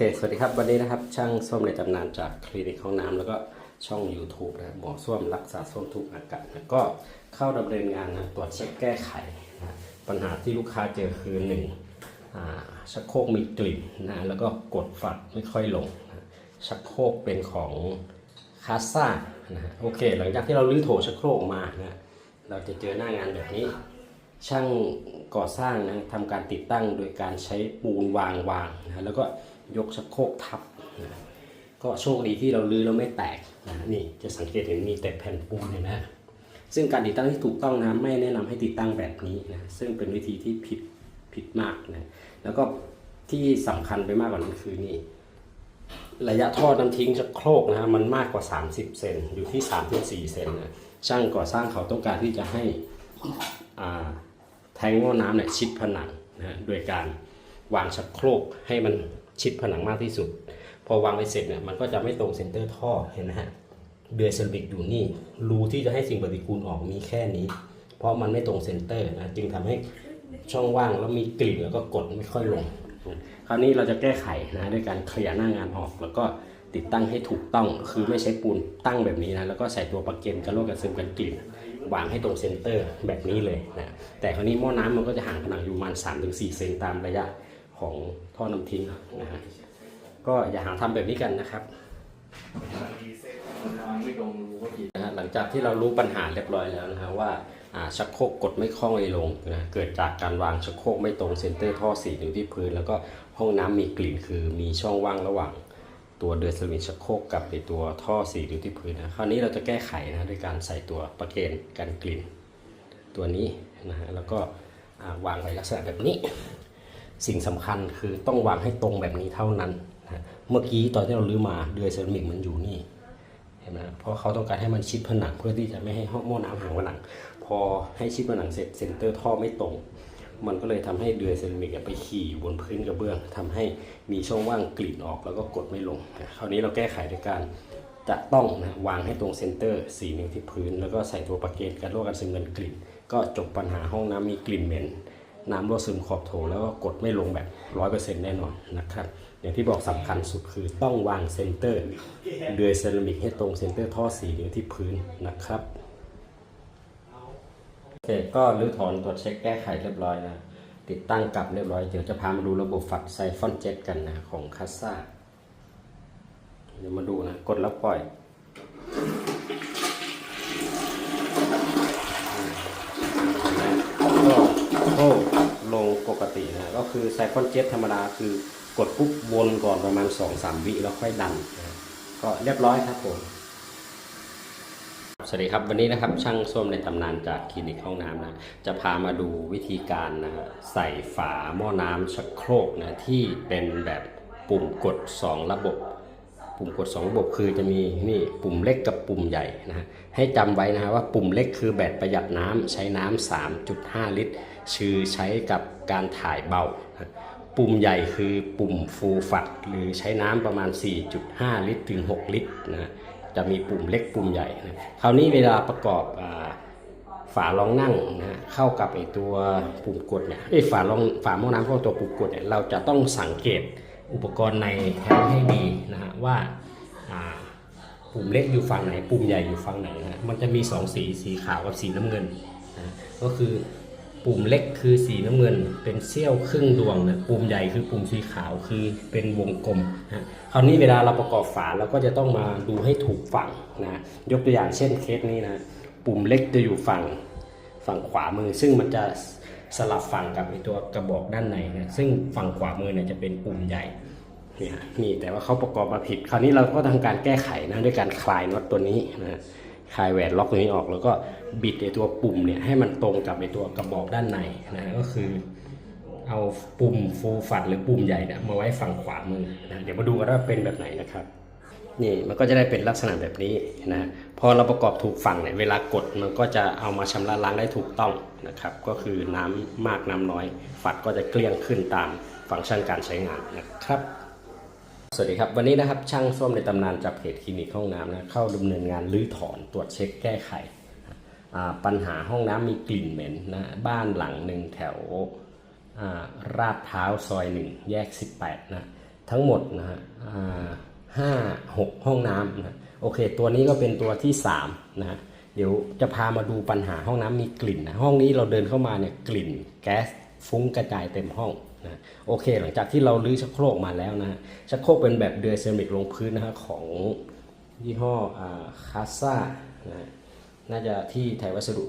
ค สวัสดีครับวันนี้นะครับ ช่างส้วมในตำนานจากคลินิกห้องน้ำแล้วก็ช่อง YouTube นะครับหมอส้วมรักษาส้วมทุกอาการนะก็เข้าดำเนินงานนะตรวจเช็คแก้ไขนะปัญหาที่ลูกค้าเจอคือหนึ่งชักโครกมีกลิ่นนะแล้วก็กดฝัดไม่ค่อยลงนะชักโครกเป็นของคาซ่านะฮะโอเค หลังจากที่เราลื้อโถชักโครกมานะเราจะเจอหน้างานแบบนี้ ช่างก่อสร้างนะทำการติดตั้งโดยการใช้ปูนวางวางนะแล้วก็ ยกชักโครกทับนะก็โชคดีที่เราลื้อแล้วไม่แตกนะนี่จะสังเกตเห็นมีแต่แผ่นปูนเห็นไหมซึ่งการติดตั้งที่ถูกต้องนะไม่แนะนำให้ติดตั้งแบบนี้นะซึ่งเป็นวิธีที่ผิดผิดมากนะแล้วก็ที่สำคัญไปมากกว่านั้นคือนี่ระยะท่อน้ำทิ้งชักโครกนะฮะมันมากกว่า 30 เซนอยู่ที่ 3-4 เซนนะช่างก่อสร้างเขาต้องการที่จะให้อ่าแทงหม้อน้ำเนี่ยชิดผนังนะฮะโดยการวางชักโครกให้มัน ชิดผนังมากที่สุด พอวางไปเสร็จเนี่ยมันก็จะไม่ตรงเซนเตอร์ท่อเห็นไหมฮะเดือยเซรามิกอยู่นี่รูที่จะให้สิ่งปฏิกูลออกมีแค่นี้ เพราะมันไม่ตรงเซนเตอร์นะจึงทำให้ช่องว่างแล้วมีกลิ่นแล้วก็กดไม่ค่อยลง คราวนี้เราจะแก้ไขนะด้วยการเคลียร์หน้างานออกแล้วก็ติดตั้งให้ถูกต้องคือไม่ใช้ปูนตั้งแบบนี้นะแล้วก็ใส่ตัวประเก็นกันโลกกันซึมกันกลิ่นวางให้ตรงเซนเตอร์แบบนี้เลยนะแต่คราวนี้หม้อน้ำมันก็จะห่างผนังอยู่ประมาณ3-4เซนตามระยะ ของท่อน้ำทิ้งนะฮะก็อย่าหาทำแบบนี้กันนะครับนะฮะหลังจากที่เรารู้ปัญหาเรียบร้อยแล้วนะฮะว่าอ่าชักโครกกดไม่คล่องเลยลงนะเกิดจากการวางชักโครกไม่ตรงเซนเตอร์ท่อสีอยู่ที่พื้น แล้วก็ห้องน้ำมีกลิ่นคือมีช่องว่างระหว่างตัวเดือดสวิงชักโครกกับไอตัวท่อสีอยู่ที่พื้นนะคราวนี้เราจะแก้ไขนะด้วยการใส่ตัวประเกนกันกลิ่น ตัวนี้นะฮะแล้วก็วางไว้ลักษณะแบบนี้ สิ่งสำคัญคือต้องวางให้ตรงแบบนี้เท่านั้นนะเมื่อกี้ตอนที่เราลื้อมาเดือยเซรามิกมันอยู่นี่เห็นไหมเพราะเขาต้องการให้มันชิดผนังเพื่อที่จะไม่ให้ห้องหม้อน้ำห่างผนัง พอให้ชิดผนังเสร็จเซนเตอร์ท่อไม่ตรง มันก็เลยทำให้เดือยเซรามิกไปขี่อยู่บนพื้นกระเบื้องทำให้มีช่องว่างกลิ่นออกแล้วก็กดไม่ลงนะคราวนี้เราแก้ไขด้วยการจะต้องนะวางให้ตรงเซนเตอร์4นิ้วที่พื้น แล้วก็ใส่ตัวประเกนกันโรคกันซึมกันกลิ่น ก็จบปัญหาห้องน้ำมีกลิ่นเหม็น น้ำรั่วซึมขอบโถแล้วก็กดไม่ลงแบบ 100%แน่นอนนะครับ อย่างที่บอกสำคัญสุดคือต้องวางเซนเตอร์เดือยเซรามิกให้ตรงเซนเตอร์ท่อ4นิ้วที่พื้นนะครับโอเคก็รื้อถอนตรวจเช็คแก้ไขเรียบร้อยนะติดตั้งกลับเรียบร้อยเดี๋ยวจะพามาดูระบบฝัดไซฟอนเจ็ตกันนะของคัสซ่าเดี๋ยวมาดูนะกดแล้วปล่อยก็โอ้ ลงปกตินะก็คือไซฟอนเจ็ตธรรมดาคือกดปุ๊บวนก่อนประมาณ 2-3 วิแล้วค่อยดันนะก็เรียบร้อยครับผมสวัสดีครับวันนี้นะครับช่างส้วมในตำนานจากคลินิกห้องน้ำนะจะพามาดูวิธีการนะใส่ฝาหม้อน้ำชักโครกนะที่เป็นแบบปุ่มกด 2 ระบบ ปุ่มกด2ระบบคือจะมีนี่ปุ่มเล็กกับปุ่มใหญ่นะฮะให้จำไว้นะฮะว่าปุ่มเล็กคือแบบประหยัดน้ำใช้น้ำ3.5 ลิตรคือใช้กับการถ่ายเบานะปุ่มใหญ่คือปุ่มฟูฟัดหรือใช้น้ำประมาณ 4.5 ลิตรถึง 6 ลิตรนะฮะจะมีปุ่มเล็กปุ่มใหญ่นะคราวนี้เวลาประกอบฝารองนั่งนะเข้ากับไอตัวปุ่มกดเนี่ยไอฝารองฝาหม้อน้ำเข้ากับตัวปุ่มกดเนี่ยเราจะต้องสังเกตอุปกรณ์ในแท้งให้ดีนะฮะ ว่าปุ่มเล็กอยู่ฝั่งไหน ปุ่มใหญ่อยู่ฝั่งไหนนะมันจะมีสองสีสีขาวกับสีน้ำเงินนะก็คือปุ่มเล็กคือสีน้ำเงิน เป็นเสี้ยวครึ่งดวงนะปุ่มใหญ่คือปุ่มสีขาวคือเป็นวงกลมนะคราวนี้เวลาเราประกอบฝาเราก็จะต้องมาดูให้ถูกฝั่งนะยกตัวอย่างเช่นเคสนี้นะปุ่มเล็กจะอยู่ฝั่งฝั่งขวามือ ซึ่งมันจะสลับฝั่งกับไอตัวกระบอกด้านในนะซึ่งฝั่งขวามือเนี่ยจะเป็นปุ่มใหญ่ เนี่ยนี่แต่ว่าเขาประกอบมาผิด คราวนี้เราก็ทำการแก้ไขนะด้วยการคลายน็อตตัวนี้นะคลายแหวนล็อกตัวนี้ออก แล้วก็บิดไอตัวปุ่มเนี่ยให้มันตรงกับไอตัวกระบอกด้านในนะก็คือเอาปุ่มฟูฟัดหรือปุ่มใหญ่เนี่ยมาไว้ฝั่งขวามือนะเดี๋ยวมาดูกันว่าเป็นแบบไหนนะครับนี่มันก็จะได้เป็นลักษณะแบบนี้นะพอเราประกอบถูกฝั่งเนี่ยเวลากดมันก็จะเอามาชำระล้างได้ถูกต้องนะครับ ก็คือน้ำมากน้ำน้อย ฝัดก็จะเกลี้ยงขึ้นตามฟังก์ชันการใช้งานนะครับ สวัสดีครับ วันนี้นะครับช่างส้วมในตำนานจากเพจคลินิกห้องน้ำนะเข้าดำเนินงานรื้อถอนตรวจเช็คแก้ไข ปัญหาห้องน้ำมีกลิ่นเหม็นนะบ้านหลังหนึ่งแถวอ่าราดเท้าวซอยหนึ่งแยก 18นะทั้งหมดนะฮะห้าหกห้องน้ำนะโอเค ตัวนี้ก็เป็นตัวที่3นะเดี๋ยวจะพามาดูปัญหาห้องน้ำมีกลิ่นนะห้องนี้เราเดินเข้ามาเนี่ยกลิ่นแก๊สฟุ้งกระจายเต็มห้อง นะโอเค หลังจากที่เราลื้อชักโครกมาแล้วนะฮะชักโครกเป็นแบบเดือยเซรามิกลงพื้นนะฮะของยี่ห้อคาซ่านะน่าจะที่ไทยวัสดุ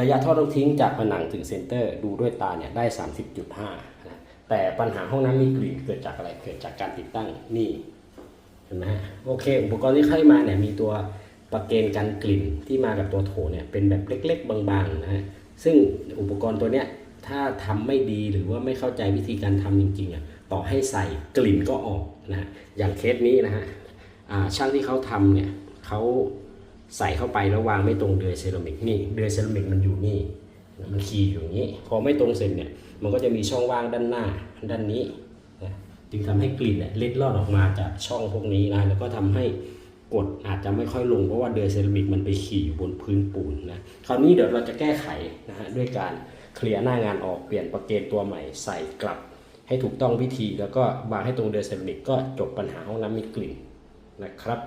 ระยะท่อต้องทิ้งจากผนังถึงเซนเตอร์ดูด้วยตาเนี่ยได้ 30.5นะแต่ปัญหาห้องน้ำมีกลิ่นเกิดจากอะไรเกิดจากการติดตั้งนี่เห็นไหมฮะโอเค อุปกรณ์ที่ให้มาเนี่ยมีตัวประเกนกันกลิ่นที่มากับตัวโถเนี่ยเป็นแบบเล็ก ๆ บางๆนะฮะซึ่งอุปกรณ์ตัวเนี้ย ถ้าทำไม่ดีหรือว่าไม่เข้าใจวิธีการทำจริงๆอะต่อให้ใส่กลิ่นก็ออกนะฮะอย่างเคสนี้นะฮะช่างที่เขาทำเนี่ยเขาใส่เข้าไปแล้ววางไม่ตรงเดือยเซรามิกนี่เดือยเซรามิกมันอยู่นี่มันคีย์อยู่อย่างนี้ พอไม่ตรงเสร็จเนี่ยมันก็จะมีช่องว่างด้านหน้าด้านนี้นะจึงทำให้กลิ่นเนี่ยเล็ดลอดออกมาจากช่องพวกนี้นะแล้วก็ทำให้กดอาจจะไม่ค่อยลงเพราะว่าเดือยเซรามิกมันไปขี่อยู่บนพื้นปูนนะคราวนี้เดี๋ยวเราจะแก้ไขนะฮะด้วยการ เคลียร์หน้างานออกเปลี่ยนประเกนตัวใหม่ใส่กลับ ให้ถูกต้องวิธีแล้วก็วางให้ตรงเดือนเซรามิกก็จบปัญหาห้องน้ำมีกลิ่นนะครับ